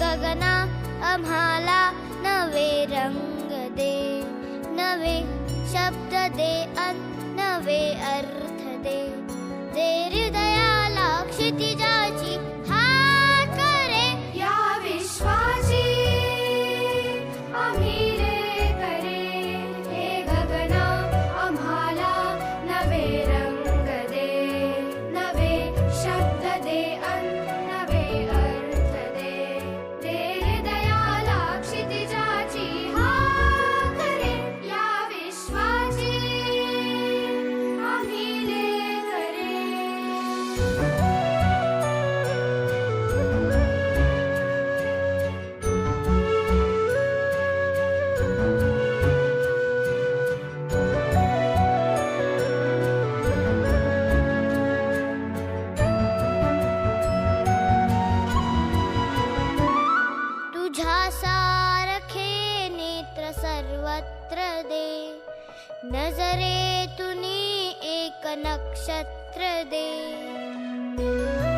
गगना आम्हाला नवे रंग दे नवे शब्द दे अन नवे अर्थ दे. हृदयाला क्षितिज सर्वत्र दे. नजरे तुनी एक नक्षत्र दे. Música